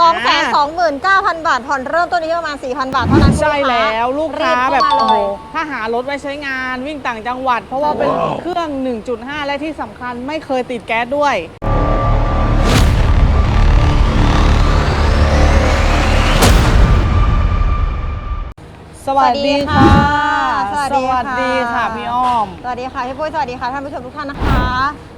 สองแสนสองหมื่นเก้าพันบาทผ่อนเริ่มต้นที่ประมาณสี่พันบาทเท่านั้นใช่แล้วลูกค้ารีแบบเข้โอ้มโหเลย ถ้าหารถไว้ใช้งานวิ่งต่างจังหวัด เพราะว่าเป็นเครื่อง 1.5 และที่สำคัญไม่เคยติดแก๊สด้วย สวัสดีค่ะ สวัสดีค่ะ สวัสดีค่ะพี่อ้อม สวัสดีค่ะพี่ปุ้ยสวัสดีค่ะท่านผู้ชมทุกท่านนะคะ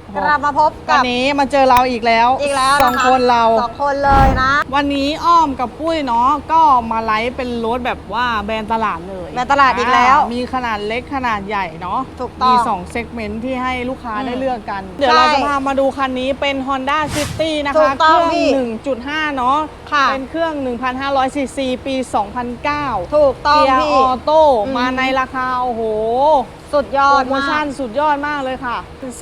โอ้ กลับมาพบวักันบนี้มาเจอเราอีกแล้วอีกแล้วสองะะคนเรา สองคนเลยนะวันนี้อ้อมกับปุ้ยเนาะก็มาไลฟ์เป็นรถแบบว่าแบรนด์ตลาดเลยแบรนด์ตลาดอีกแล้วามีขนาดเล็กขนาดใหญ่เนาะถูกต้องมี2เซกเมนต์ที่ให้ลูกค้าอืมได้เลือกกัน เดี๋ยวเราใช่จะพามาดูคันนี้เป็น Honda City นะถูคะกต้องเคพี่รื่อง1.5 เนาะค่ะ เป็นเครื่อง 1,500ซีซีปี 2009 ถูกต้องเกียร์พี่ออโต้อืม มาในราคา โอ้โห สุดยอดโปรโมชั่นสุดยอดมากเลยค่ะ 2 2 9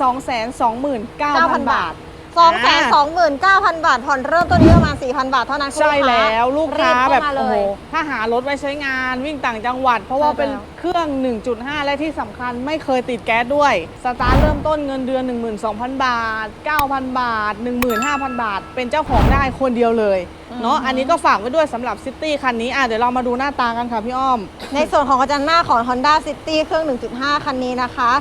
0 0 0 บาท สองแสนสองหมื่นเก้าพันบาท ผ่อนเริ่มต้นที่ประมาณสี่พันบาทเท่านั้นคุณใช่แล้วลูกค้าแบบโอ้โหถ้าหารถไว้ใช้งานวิ่งต่างจังหวัด เพราะว่าเป็นเครื่อง 1.5 และที่สำคัญไม่เคยติดแก๊สด้วย สตาร์เริ่มต้นเงินเดือน 12,000 บาท 9,000 บาท 15,000 บาท เป็นเจ้าของได้คนเดียวเลยเนาะอันนี้ก็ฝากไว้ด้วยสำหรับซิตี้คันนี้อะเดี๋ยวเรามาดูหน้าตากันค่ะพี่อ้อม ในส่วนของกระจังหน้าของ Honda City เครื่อง 1.5 คันนี้นะคะ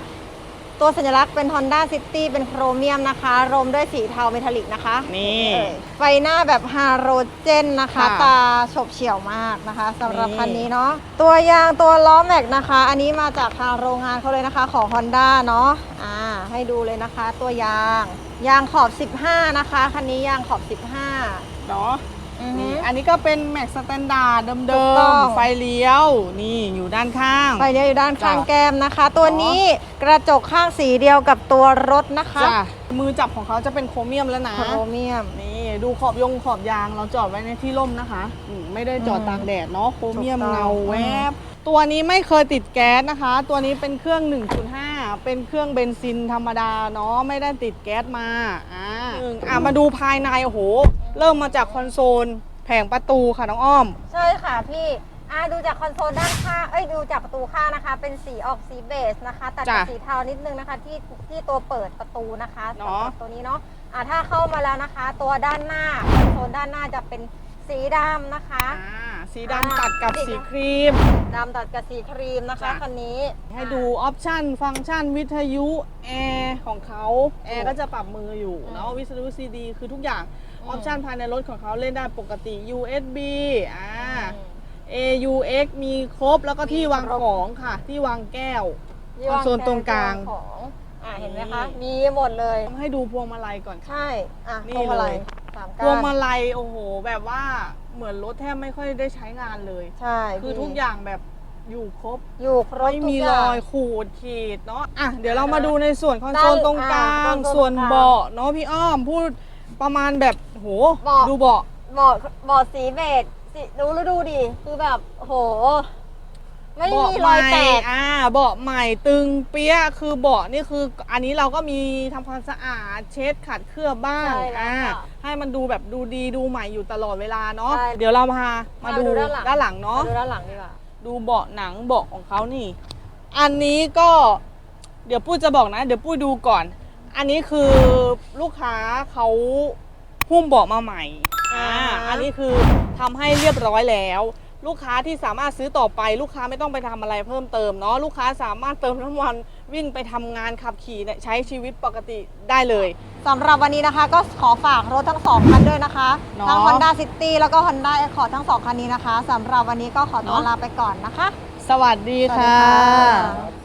ตัวสัญลักษณ์เป็น Honda City เป็นโครเมียมนะคะ รมด้วยสีเทาเมทัลลิกนะคะนี่ เอ่ยไฟหน้าแบบฮาโรเจนนะคะ ค่ะตาฉบเฉี่ยวมากนะคะสำหรับนี่ คันนี้เนาะตัวยางตัวล้อแม็กนะคะ อันนี้มาจากทางโรงงานเขาเลยนะคะของ Honda เนาะอ่าให้ดูเลยนะคะ ตัวยาง ยางขอบ 15 นะคะ คันนี้ยางขอบ 15 เนาะ อือฮึ นี่อันนี้ก็เป็นแม็กสแตนดาร์ดถูเดิกต้มองๆ ไฟเลี้ยว นี่อยู่ด้านข้าง ไฟเลี้ยวอยู่ด้านข้างจ้ะ แก้มนะคะ ตัวนี้กระจกข้างสีเดียวกับตัวรถนะคะจ้ะมือจับของเขาจะเป็นโครเมียมแล้วนะ โครเมียม นี่ดูขอบยงขอบยางเราจอดไว้ในที่ร่มนะคะอืมไม่ได้จอดอืมตากแดดเนาะโครเมียมถูกต้อง เงาแวบ ตัวนี้ไม่เคยติดแก๊สนะคะ ตัวนี้เป็นเครื่อง 1.5 เป็นเครื่องเบนซินธรรมดาเนาะไม่ได้ติดแก๊สมาอ่าหนึ่งอะมาดูภายในโอ้โห เริ่มมาจากคอนโซล แผงประตูค่ะน้องอ้อม ใช่ค่ะพี่อ่าดูจากคอนโซลด้านข้างเอ้ยดูจากประตูข้างนะคะ เป็นสีออกสีเบจนะคะตัดกับจ้ะสีเทานิดนึงนะคะที่ที่ตัวเปิดประตูนะคะเนาะสำหรับตัวนี้เนาะอ่าถ้าเข้ามาแล้วนะคะ ตัวด้านหน้าคอนโซลด้านหน้าจะเป็นสีดำนะคะ อ่า สีอ่าดำตัดกับสีสีดำครีม ดำตัดกับสีครีมนะคะจ้ะ คันนี้ ให้ดูออปชันฟังก์ชันวิทยุแอร์ของเขาแอร์ก็จะปรับมืออยู่เนาะวิทยุซีดีคือทุกอย่างออปชันภายในรถของเขาเล่นได้ปกติ USB อ่า AUX มีครบแล้วก็ที่วางของค่ะ ที่วางแก้วที่คอนโซลตรงกลาง ของอ่าเห็นไหมคะนี่มีหมดเลย ให้ดูพวงมาลัยก่อนค่ะ ใช่ อะนี่พวงมาลัยเลยสามพก้านวงมาลัยโอ้โห แบบว่าเหมือนรถแทบไม่ค่อยได้ใช้งานเลย ใช่คือพี่ทุกอย่างแบบอยู่ครบอยู่ครบไม่ทุกมีอรย่าง อยขูดขีดเนาะอะเดี๋ยวเรามาดูในส่วนคอนโซลได้ตรงกลาอ่างคอนโซลส่วนตรงกลางเบาะเนาะพี่อ้อมพูดประมาณแบบโหเบาะ ดูเบาะบอดบอดสีเบจสีดูแล้วดูดิคือแบบโห ไม่เบาะมีใหรม่อยแตกอ่าเบาะใหม่ตึงเปี้ยะคือเบาะนี่คือ อันนี้เราก็มีทำความสะอาดเช็ดขัดเคลือบบ้างใช่แล้วอ่าค่ะให้มันดูแบบดูดีดูใหม่อยู่ตลอดเวลาเนาะใช่เดี๋ยวเรามามามาดูดูด้านหลัง ด้านหลังเนาะ มาดูด้านหลังดีกว่า ดูเบาะหนังเบาะของเขานี่ อันนี้ก็ เดี๋ยวปุ้ยจะบอกนะ เดี๋ยวปุ้ยดูก่อน อันนี้คือลูกค้าเขาหุ้มเบาะมาใหม่ อ่า อ่า อันนี้คือทำให้เรียบร้อยแล้ว ลูกค้าที่สามารถซื้อต่อไป ลูกค้าไม่ต้องไปทำอะไรเพิ่มเติมเนาะลูกค้าสามารถเติมน้ำมันวิ่งไปทำงานขับขี่เนี่ยใช้ชีวิตปกติได้เลยสำหรับวันนี้นะคะก็ขอฝากรถทั้งสองคันด้วยนะคะเนาะทั้ง Honda City แล้วก็ Honda Accord ทั้งสองคันนี้นะคะสำหรับวันนี้ก็ขอตัวเนาะลาไปก่อนนะคะ สวัสดีสวัสดีค่ะค่ะ